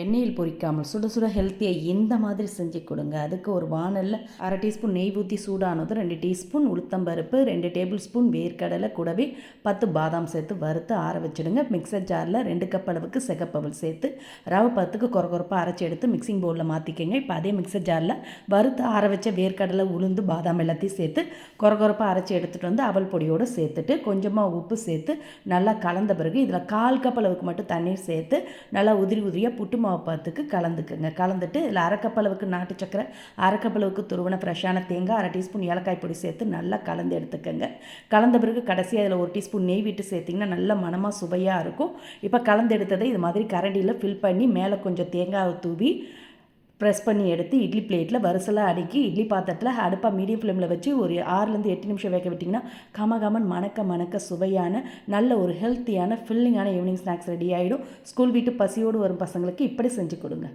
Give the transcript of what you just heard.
எண்ணெயில் பொரிக்காமல் சுட சுட ஹெல்த்தியாக இந்த மாதிரி செஞ்சு கொடுங்க. அதுக்கு ஒரு வானலில் அரை டீஸ்பூன் நெய் ஊற்றி சூடானதும் ரெண்டு டீஸ்பூன் உளுத்தம்பருப்பு ரெண்டு டேபிள் ஸ்பூன் வேர்க்கடலை கூடவே பத்து பாதாம் சேர்த்து வறுத்து ஆற வச்சுடுங்க. மிக்சர் ஜாரில் ரெண்டு கப் அளவுக்கு சிகப்பவல் சேர்த்து ரவை பத்துக்கு குறை குறைப்பாக அரைச்சி எடுத்து மிக்சிங் பவுலில் மாற்றிக்கங்க இப்போ அதே மிக்சர் ஜாரில் வறுத்து ஆற வச்ச வேர்க்கடலை உளுந்து பாதாம் எல்லாத்தையும் சேர்த்து குறை குறைப்பாக அரைச்சி எடுத்துகிட்டு வந்து அவல் பொடியோடு சேர்த்துட்டு கொஞ்சமாக உப்பு சேர்த்து நல்லா கலந்த பிறகு இதில் கால் கப் அளவுக்கு மட்டும் தண்ணீர் சேர்த்து நல்லா உதிரி உதிரியாக புட்டு மாவு பாத்துக்கு கலந்துக்குங்க. கலந்துட்டு இதில் அரைக்கப்பளவுக்கு நாட்டு சக்கரை அரைக்கப்பளவுக்கு துருவன ஃப்ரெஷ்ஷான தேங்காய் அரை டீஸ்பூன் ஏலக்காய் பொடி சேர்த்து நல்லா கலந்து எடுத்துக்கோங்க. கலந்த பிறகு கடைசியாக அதில் ஒரு டீஸ்பூன் நெய் விட்டு சேர்த்திங்கன்னா நல்ல மனமாக சுவையாக இருக்கும். இப்போ கலந்து எடுத்ததை இது மாதிரி கரண்டியில் ஃபில் பண்ணி மேலே கொஞ்சம் தேங்காவை தூவி ப்ரெஸ் பண்ணி எடுத்து இட்லி பிளேட்டில் வரிசலாக அடுக்கி இட்லி பாத்திரத்தில் அடுப்பாக மீடியம் ஃப்ளேமில் வச்சு ஒரு ஆறுலேருந்து எட்டு நிமிஷம் வேக விட்டிங்கன்னா கமகமன் மணக்க மணக்க சுவையான நல்ல ஒரு ஹெல்த்தியான ஃபில்லிங்கான ஈவினிங் ஸ்நாக்ஸ் ரெடி ஆகிடும் ஸ்கூல் வீட்டு பசியோடு வரும் பசங்களுக்கு இப்படி செஞ்சு கொடுங்க.